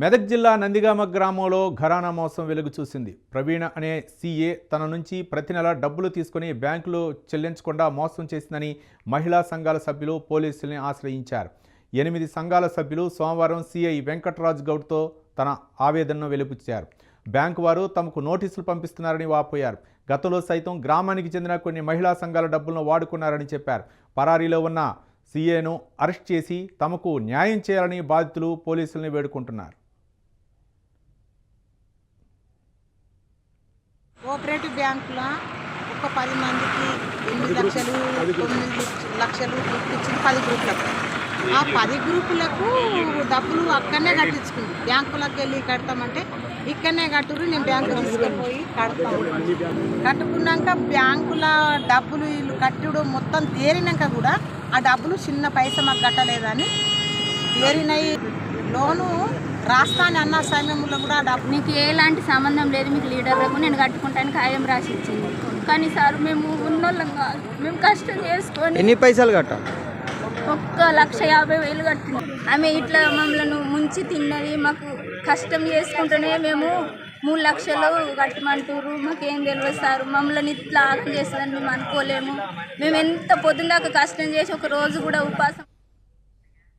మెదక్ జిల్లా నందిగామ గ్రామంలో ఘరానా మోసం వెలుగు చూసింది. ప్రవీణ అనే సీఏ తన నుంచి ప్రతి నెల డబ్బులు తీసుకుని బ్యాంకులో చెల్లించకుండా మోసం చేసిందని మహిళా సంఘాల సభ్యులు పోలీసుల్ని ఆశ్రయించారు. ఎనిమిది సంఘాల సభ్యులు సోమవారం సీఐ వెంకట్రాజ్ గౌడ్తో తన ఆవేదనను వెలిపుచ్చారు. బ్యాంకు వారు తమకు నోటీసులు పంపిస్తున్నారని వాపోయారు. గతంలో సైతం గ్రామానికి చెందిన కొన్ని మహిళా సంఘాల డబ్బులను వాడుకున్నారని చెప్పారు. పరారీలో ఉన్న సీఏను అరెస్ట్ చేసి తమకు న్యాయం చేయాలని బాధితులు పోలీసుల్ని వేడుకుంటున్నారు. కోఆపరేటివ్ బ్యాంకులో ఒక పది మందికి ఎనిమిది లక్షలు తొమ్మిది లక్షలు ఇచ్చింది పది గ్రూపులకు. ఆ పది గ్రూపులకు డబ్బులు అక్కడనే కట్టించుకుంది బ్యాంకులకు వెళ్ళి కడతామంటే ఇక్కడనే కట్టురు నేను బ్యాంకు తీసుకుపోయి కడతాను కట్టుకున్నాక బ్యాంకుల డబ్బులు వీళ్ళు కట్టుడు మొత్తం తేరినాక కూడా ఆ డబ్బులు చిన్న పైస మాకు కట్టలేదని తేరినాయి లోను రాస్తాను అన్న సమయంలో కూడా నీకు ఎలాంటి సంబంధం లేదు మీకు లీడర్లకు నేను కట్టుకుంటాను ఖాయం రాసి ఇచ్చింది. కానీ సార్ మేము ఉన్నోళ్ళం కాదు. మేము కష్టం చేసుకొని ఎన్ని పైసలు కట్ట? ఒక్క లక్ష యాభై వేలు కట్టింది ఆమె ఇట్లా మమ్మల్ని ముంచి తిన్నది మాకు కష్టం చేసుకుంటూనే మేము మూడు లక్షలు కట్టమంటారు మాకేం తెలియదు సార్ మమ్మల్ని ఇట్లా ఆగం చేస్తుందని మేము అనుకోలేము. మేము ఎంత పొద్దున్న దాకా కష్టం చేసి ఒక రోజు కూడా ఉపాసం